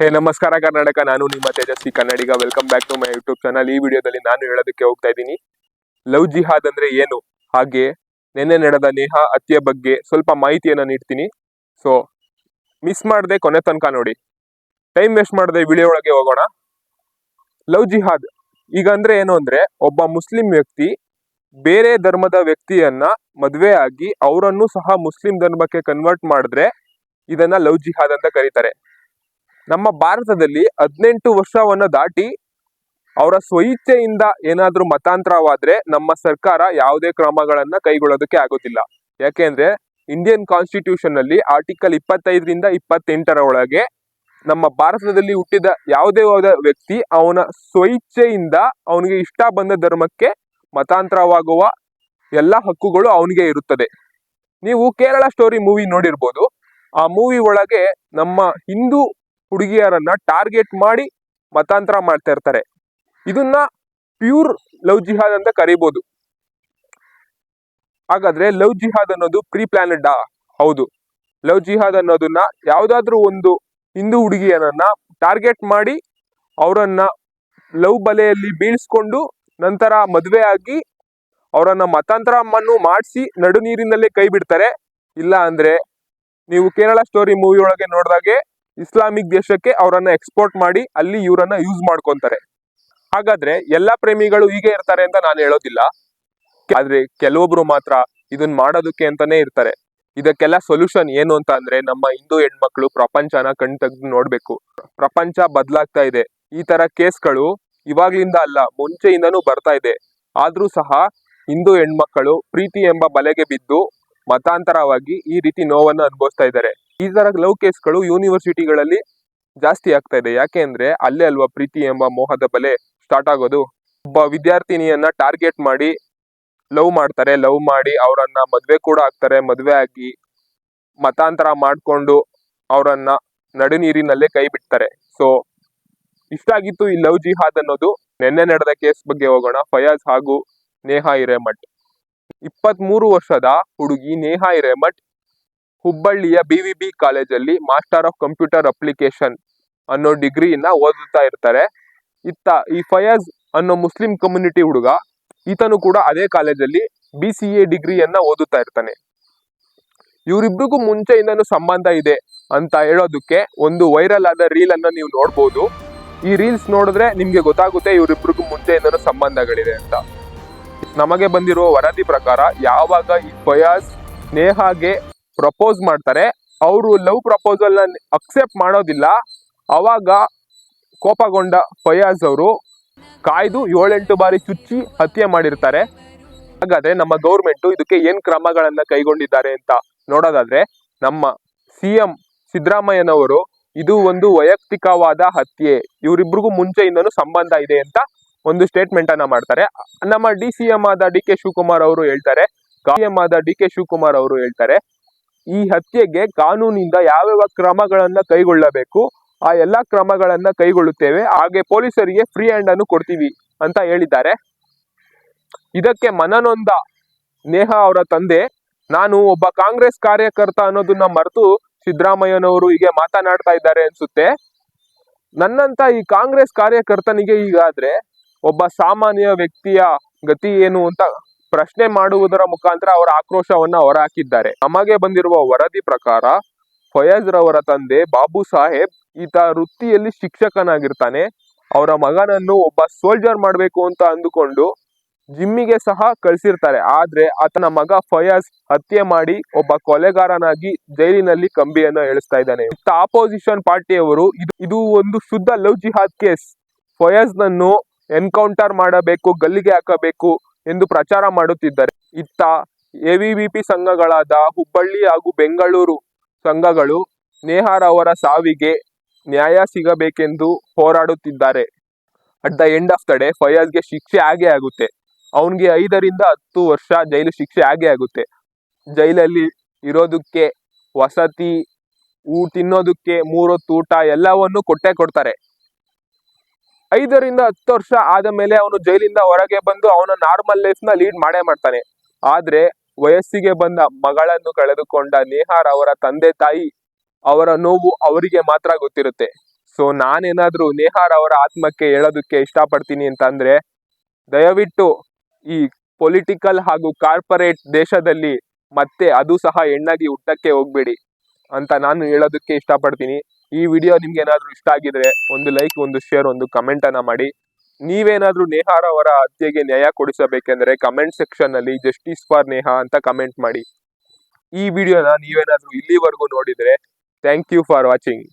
ಹೇ, ನಮಸ್ಕಾರ ಕರ್ನಾಟಕ, ನಾನು ನಿಮ್ಮ Tejaswi Kannadiga. Welcome back to my YouTube channel ಈ ವಿಡಿಯೋದಲ್ಲಿ ನಾನು ಹೇಳೋದಕ್ಕೆ ಹೋಗ್ತಾ ಇದ್ದೀನಿ. ಲವ್ ಜಿಹಾದ್ ಅಂದ್ರೆ ಏನು? ಹಾಗೆ ನಿನ್ನೆ ನಡೆದ ನೇಹ ಹತ್ಯೆ ಬಗ್ಗೆ ಸ್ವಲ್ಪ ಮಾಹಿತಿಯನ್ನು ನೀಡ್ತೀನಿ. ಸೊ ಮಿಸ್ ಮಾಡದೆ ಕೊನೆ ತನಕ ನೋಡಿ. ಟೈಮ್ ವೇಸ್ಟ್ ಮಾಡದೆ ವಿಡಿಯೋ ಒಳಗೆ ಹೋಗೋಣ. ಲವ್ ಜಿಹಾದ್ ಈಗ ಅಂದ್ರೆ ಏನು ಅಂದ್ರೆ ಒಬ್ಬ ಮುಸ್ಲಿಂ ವ್ಯಕ್ತಿ ಬೇರೆ ಧರ್ಮದ ವ್ಯಕ್ತಿಯನ್ನ ಮದುವೆ ಆಗಿ ಅವರನ್ನು ಸಹ ಮುಸ್ಲಿಂ ಧರ್ಮಕ್ಕೆ ಕನ್ವರ್ಟ್ ಮಾಡಿದ್ರೆ ಇದನ್ನ ಲವ್ ಜಿಹಾದ್ ಅಂತ ಕರೀತಾರೆ. ನಮ್ಮ ಭಾರತದಲ್ಲಿ ಹದಿನೆಂಟು ವರ್ಷವನ್ನು ದಾಟಿ ಅವರ ಸ್ವಇಚ್ಛೆಯಿಂದ ಏನಾದರೂ ಮತಾಂತರವಾದ್ರೆ ನಮ್ಮ ಸರ್ಕಾರ ಯಾವುದೇ ಕ್ರಮಗಳನ್ನ ಕೈಗೊಳ್ಳೋದಕ್ಕೆ ಆಗೋದಿಲ್ಲ. ಯಾಕೆಂದ್ರೆ ಇಂಡಿಯನ್ ಕಾನ್ಸ್ಟಿಟ್ಯೂಷನ್ ಅಲ್ಲಿ ಆರ್ಟಿಕಲ್ ಇಪ್ಪತ್ತೈದರಿಂದ ಇಪ್ಪತ್ತೆಂಟರ ಒಳಗೆ ನಮ್ಮ ಭಾರತದಲ್ಲಿ ಹುಟ್ಟಿದ ಯಾವುದೇ ವ್ಯಕ್ತಿ ಅವನ ಸ್ವಇಚ್ಛೆಯಿಂದ ಅವನಿಗೆ ಇಷ್ಟ ಬಂದ ಧರ್ಮಕ್ಕೆ ಮತಾಂತರವಾಗುವ ಎಲ್ಲ ಹಕ್ಕುಗಳು ಅವನಿಗೆ ಇರುತ್ತದೆ. ನೀವು ಕೇರಳ ಸ್ಟೋರಿ ಮೂವಿ ನೋಡಿರ್ಬೋದು. ಆ ಮೂವಿ ಒಳಗೆ ನಮ್ಮ ಹಿಂದೂ ಹುಡುಗಿಯರನ್ನ ಟಾರ್ಗೆಟ್ ಮಾಡಿ ಮತಾಂತರ ಮಾಡ್ತಾ ಇರ್ತಾರೆ. ಇದನ್ನ ಪ್ಯೂರ್ ಲವ್ ಜಿಹಾದ್ ಅಂತ ಕರಿಬಹುದು ಹಾಗಾದ್ರೆ ಲವ್ ಜಿಹಾದ್ ಅನ್ನೋದು ಪ್ರೀ ಪ್ಲಾನೆಡ್ ಹೌದು. ಲವ್ ಜಿಹಾದ್ ಅನ್ನೋದನ್ನ ಯಾವ್ದಾದ್ರು ಒಂದು ಹಿಂದೂ ಹುಡುಗಿಯರನ್ನ ಟಾರ್ಗೆಟ್ ಮಾಡಿ ಅವರನ್ನ ಲವ್ ಬಲೆಯಲ್ಲಿ ಬೀಳ್ಸ್ಕೊಂಡು ನಂತರ ಮದುವೆ ಆಗಿ ಅವರನ್ನ ಮಣ್ಣು ಮಾಡಿಸಿ ನಡು ನೀರಿನಲ್ಲೇ ಕೈ ಬಿಡ್ತಾರೆ. ಇಲ್ಲ ಅಂದ್ರೆ ನೀವು ಕೇರಳ ಸ್ಟೋರಿ ಮೂವಿ ಒಳಗೆ ನೋಡಿದಾಗೆ ಇಸ್ಲಾಮಿಕ್ ದೇಶಕ್ಕೆ ಅವರನ್ನ ಎಕ್ಸ್ಪೋರ್ಟ್ ಮಾಡಿ ಅಲ್ಲಿ ಇವರನ್ನ ಯೂಸ್ ಮಾಡ್ಕೊಂತಾರೆ. ಹಾಗಾದ್ರೆ ಎಲ್ಲಾ ಪ್ರೇಮಿಗಳು ಹೀಗೆ ಇರ್ತಾರೆ ಅಂತ ನಾನು ಹೇಳೋದಿಲ್ಲ. ಆದ್ರೆ ಕೆಲವೊಬ್ರು ಮಾತ್ರ ಇದನ್ನ ಮಾಡೋದಕ್ಕೆ ಅಂತಾನೆ ಇರ್ತಾರೆ. ಇದಕ್ಕೆಲ್ಲ ಸೊಲ್ಯೂಷನ್ ಏನು ಅಂತ ಅಂದ್ರೆ ನಮ್ಮ ಹಿಂದೂ ಹೆಣ್ಮಕ್ಳು ಪ್ರಪಂಚನ ಕಣ್ ತೆಗ್ದು ನೋಡ್ಬೇಕು. ಪ್ರಪಂಚ ಬದಲಾಗ್ತಾ ಇದೆ. ಈ ತರ ಕೇಸ್ಗಳು ಇವಾಗ್ಲಿಂದ ಅಲ್ಲ, ಮುಂಚೆಯಿಂದನೂ ಬರ್ತಾ ಇದೆ. ಆದ್ರೂ ಸಹ ಹಿಂದೂ ಹೆಣ್ಮಕ್ಕಳು ಪ್ರೀತಿ ಎಂಬ ಬಲೆಗೆ ಬಿದ್ದು ಮತಾಂತರವಾಗಿ ಈ ರೀತಿ ನೋವನ್ನು ಅನುಭವಿಸ್ತಾ ಇದ್ದಾರೆ. ಈ ತರ ಲವ್ ಕೇಸ್ಗಳು ಯೂನಿವರ್ಸಿಟಿಗಳಲ್ಲಿ ಜಾಸ್ತಿ ಆಗ್ತಾ ಇದೆ. ಯಾಕೆ ಅಂದ್ರೆ ಅಲ್ಲೇ ಅಲ್ವಾ ಪ್ರೀತಿ ಎಂಬ ಮೋಹದ ಬಲೆ ಸ್ಟಾರ್ಟ್ ಆಗೋದು. ಒಬ್ಬ ವಿದ್ಯಾರ್ಥಿನಿಯನ್ನ ಟಾರ್ಗೆಟ್ ಮಾಡಿ ಲವ್ ಮಾಡ್ತಾರೆ. ಲವ್ ಮಾಡಿ ಅವರನ್ನ ಮದ್ವೆ ಕೂಡ ಆಗ್ತಾರೆ. ಮದ್ವೆ ಆಗಿ ಮತಾಂತರ ಮಾಡ್ಕೊಂಡು ಅವರನ್ನ ನಡು ನೀರಿನಲ್ಲೇ ಕೈ ಬಿಡ್ತಾರೆ. ಸೊ ಇಷ್ಟ ಆಗಿತ್ತು ಈ ಲವ್ ಜಿಹಾದ್ ಅನ್ನೋದು. ನಿನ್ನೆ ನಡೆದ ಕೇಸ್ ಬಗ್ಗೆ ಹೋಗೋಣ. ಫಯಾಜ್ ಹಾಗೂ ನೇಹಾ ಹಿರೇಮಠ್. ಇಪ್ಪತ್ತ್ ಮೂರು ವರ್ಷದ ಹುಡುಗಿ ನೇಹಾ ಹಿರೇಮಠ್ ಹುಬ್ಬಳ್ಳಿಯ ಬಿ ವಿ ಬಿ ಕಾಲೇಜಲ್ಲಿ ಮಾಸ್ಟರ್ ಆಫ್ ಕಂಪ್ಯೂಟರ್ ಅಪ್ಲಿಕೇಶನ್ ಅನ್ನೋ ಡಿಗ್ರಿಯಿಂದ ಓದುತ್ತಾ ಇರ್ತಾರೆ. ಇತ್ತ ಈ ಫಯಾಜ್ ಅನ್ನೋ ಮುಸ್ಲಿಂ ಕಮ್ಯುನಿಟಿ ಹುಡುಗ, ಈತನು ಕೂಡ ಅದೇ ಕಾಲೇಜಲ್ಲಿ ಬಿ ಸಿ ಎ ಡಿಗ್ರಿಯನ್ನ ಓದುತ್ತಾ ಇರ್ತಾನೆ. ಇವರಿಬ್ರಿಗೂ ಮುಂಚೆಯಿಂದನೂ ಸಂಬಂಧ ಇದೆ ಅಂತ ಹೇಳೋದಕ್ಕೆ ಒಂದು ವೈರಲ್ ಆದ ರೀಲ್ ಅನ್ನ ನೀವು ನೋಡ್ಬೋದು. ಈ ರೀಲ್ಸ್ ನೋಡಿದ್ರೆ ನಿಮ್ಗೆ ಗೊತ್ತಾಗುತ್ತೆ ಇವರಿಬ್ರಿಗೂ ಮುಂಚೆಯಿಂದನೂ ಸಂಬಂಧಗಳಿದೆ ಅಂತ. ನಮಗೆ ಬಂದಿರುವ ವರದಿ ಪ್ರಕಾರ ಯಾವಾಗ ಈ ಫಯಾಜ್ ನೇಹಾಗೆ ಪ್ರಪೋಸ್ ಮಾಡ್ತಾರೆ. ಅವರು ಲವ್ ಪ್ರಪೋಸಲ್ ಅಕ್ಸೆಪ್ಟ್ ಮಾಡೋದಿಲ್ಲ. ಅವಾಗ ಕೋಪಗೊಂಡ ಫಯಾಜ್ ಅವರು ಕಾಯ್ದು ಏಳೆಂಟು ಬಾರಿ ಚುಚ್ಚಿ ಹತ್ಯೆ ಮಾಡಿರ್ತಾರೆ. ಹಾಗಾದ್ರೆ ನಮ್ಮ ಗೌರ್ಮೆಂಟ್ ಇದಕ್ಕೆ ಏನ್ ಕ್ರಮಗಳನ್ನ ಕೈಗೊಂಡಿದ್ದಾರೆ ಅಂತ ನೋಡೋದಾದ್ರೆ ನಮ್ಮ ಸಿ ಎಂ ಸಿದ್ದರಾಮಯ್ಯನವರು ಇದು ಒಂದು ವೈಯಕ್ತಿಕವಾದ ಹತ್ಯೆ. ಇವರಿಬ್ರಿಗೂ ಮುಂಚೆಯಿಂದನೂ ಸಂಬಂಧ ಇದೆ ಅಂತ ಒಂದು ಸ್ಟೇಟ್ಮೆಂಟ್ ಅನ್ನ ಮಾಡ್ತಾರೆ. ನಮ್ಮ ಡಿ ಸಿ ಎಂ ಆದ ಡಿ ಕೆ ಶಿವಕುಮಾರ್ ಅವರು ಹೇಳ್ತಾರೆ. ಸಿ ಎಂ ಆದ ಡಿ ಕೆ ಶಿವಕುಮಾರ್ ಅವರು ಹೇಳ್ತಾರೆ. ಈ ಹತ್ಯೆಗೆ ಕಾನೂನಿಂದ ಯಾವ್ಯಾವ ಕ್ರಮಗಳನ್ನ ಕೈಗೊಳ್ಳಬೇಕು, ಆ ಎಲ್ಲಾ ಕ್ರಮಗಳನ್ನ ಕೈಗೊಳ್ಳುತ್ತೇವೆ. ಹಾಗೆ ಪೊಲೀಸರಿಗೆ ಫ್ರೀ ಹ್ಯಾಂಡ್ ಅನ್ನು ಕೊಡ್ತೀವಿ ಅಂತ ಹೇಳಿದ್ದಾರೆ. ಇದಕ್ಕೆ ಮನನೊಂದ ನೇಹ ಅವರ ತಂದೆ, ನಾನು ಒಬ್ಬ ಕಾಂಗ್ರೆಸ್ ಕಾರ್ಯಕರ್ತ ಅನ್ನೋದನ್ನ ಮರೆತು ಸಿದ್ದರಾಮಯ್ಯನವರು ಹೀಗೆ ಮಾತನಾಡ್ತಾ ಇದ್ದಾರೆ ಅನ್ಸುತ್ತೆ. ನನ್ನಂತ ಈ ಕಾಂಗ್ರೆಸ್ ಕಾರ್ಯಕರ್ತನಿಗೆ ಈಗಾದ್ರೆ ಒಬ್ಬ ಸಾಮಾನ್ಯ ವ್ಯಕ್ತಿಯ ಗತಿ ಏನು ಅಂತ ಪ್ರಶ್ನೆ ಮಾಡುವುದರ ಮುಖಾಂತರ ಅವರ ಆಕ್ರೋಶವನ್ನ ಹೊರಹಾಕಿದ್ದಾರೆ. ನಮಗೆ ಬಂದಿರುವ ವರದಿ ಪ್ರಕಾರ, ಫಯಾಜ್ ರವರ ತಂದೆ ಬಾಬು ಸಾಹೇಬ್ ಈತ ವೃತ್ತಿಯಲ್ಲಿ ಶಿಕ್ಷಕನಾಗಿರ್ತಾನೆ. ಅವರ ಮಗನನ್ನು ಒಬ್ಬ ಸೋಲ್ಜರ್ ಮಾಡಬೇಕು ಅಂತ ಅಂದುಕೊಂಡು ಜಿಮ್ಮಿಗೆ ಸಹ ಕಳಿಸಿರ್ತಾರೆ. ಆದ್ರೆ ಆತನ ಮಗ ಫಯಾಜ್ ಹತ್ಯೆ ಮಾಡಿ ಒಬ್ಬ ಕೊಲೆಗಾರನಾಗಿ ಜೈಲಿನಲ್ಲಿ ಕಂಬಿಯನ್ನು ಎಳಿಸ್ತಾ ಇದ್ದಾನೆ. ಆಪೋಸಿಷನ್ ಪಾರ್ಟಿಯವರು ಇದು ಇದು ಒಂದು ಶುದ್ಧ ಲವ್ ಜಿಹಾದ್ ಕೇಸ್. ಫಯಾಜ್ ನನ್ನು ಎನ್ಕೌಂಟರ್ ಮಾಡಬೇಕು, ಗಲ್ಲಿಗೆ ಹಾಕಬೇಕು ಎಂದು ಪ್ರಚಾರ ಮಾಡುತ್ತಿದ್ದಾರೆ. ಇತ್ತ ಎವಿವಿಪಿ ಸಂಘಗಳಾದ ಹುಬ್ಬಳ್ಳಿ ಹಾಗೂ ಬೆಂಗಳೂರು ಸಂಘಗಳು ನೇಹಾರ್ ಅವರ ಸಾವಿಗೆ ನ್ಯಾಯ ಸಿಗಬೇಕೆಂದು ಹೋರಾಡುತ್ತಿದ್ದಾರೆ. At the end of the day ಫಯಾಜ್ಗೆ ಶಿಕ್ಷೆ ಆಗೇ ಆಗುತ್ತೆ. ಅವನಿಗೆ ಐದರಿಂದ ಹತ್ತು ವರ್ಷ ಜೈಲು ಶಿಕ್ಷೆ ಆಗೇ ಆಗುತ್ತೆ. ಜೈಲಲ್ಲಿ ಇರೋದಕ್ಕೆ ವಸತಿ, ಊ, ತಿನ್ನೋದಕ್ಕೆ ಮೂರೊತ್ತು ಊಟ ಎಲ್ಲವನ್ನು ಕೊಟ್ಟೆ ಕೊಡ್ತಾರೆ. ಐದರಿಂದ ಹತ್ತು ವರ್ಷ ಆದ ಮೇಲೆ ಅವನು ಜೈಲಿಂದ ಹೊರಗೆ ಬಂದು ಅವನ ನಾರ್ಮಲ್ ಲೈಫ್ನ ಲೀಡ್ ಮಾಡೇ ಮಾಡ್ತಾನೆ. ಆದ್ರೆ ವಯಸ್ಸಿಗೆ ಬಂದ ಮಗಳನ್ನು ಕಳೆದುಕೊಂಡ ನೇಹಾರ್ ಅವರ ತಂದೆ ತಾಯಿ ಅವರ ನೋವು ಅವರಿಗೆ ಮಾತ್ರ ಗೊತ್ತಿರುತ್ತೆ. ಸೊ ನಾನೇನಾದ್ರೂ ನೇಹಾರ್ ಅವರ ಆತ್ಮಕ್ಕೆ ಹೇಳೋದಕ್ಕೆ ಇಷ್ಟಪಡ್ತೀನಿ ಅಂತ ಅಂದ್ರೆ ದಯವಿಟ್ಟು ಈ ಪೊಲಿಟಿಕಲ್ ಹಾಗೂ ಕಾರ್ಪೊರೇಟ್ ದೇಶದಲ್ಲಿ ಮತ್ತೆ ಅದು ಸಹ ಹೆಣ್ಣಾಗಿ ಹುಟ್ಟಕ್ಕೆ ಹೋಗ್ಬೇಡಿ ಅಂತ ನಾನು ಹೇಳೋದಕ್ಕೆ ಇಷ್ಟಪಡ್ತೀನಿ. ಈ ವಿಡಿಯೋ ನಿಮ್ಗೆ ಏನಾದ್ರೂ ಇಷ್ಟ ಆಗಿದ್ರೆ ಒಂದು ಲೈಕ್ ಒಂದು ಶೇರ್ ಒಂದು ಕಮೆಂಟ್ ಅನ್ನ ಮಾಡಿ. ನೀವೇನಾದ್ರೂ ನೇಹಾರ ಅವರ ಹತ್ಯೆಗೆ ನ್ಯಾಯ ಕೊಡಿಸಬೇಕೆಂದ್ರೆ ಕಮೆಂಟ್ ಸೆಕ್ಷನ್ ಅಲ್ಲಿ ಜಸ್ಟಿಸ್ ಫಾರ್ ನೇಹಾ ಅಂತ ಕಮೆಂಟ್ ಮಾಡಿ. ಈ ವಿಡಿಯೋನ ನೀವೇನಾದ್ರೂ ಇಲ್ಲಿವರೆಗೂ ನೋಡಿದ್ರೆ ಥ್ಯಾಂಕ್ ಯು ಫಾರ್ ವಾಚಿಂಗ್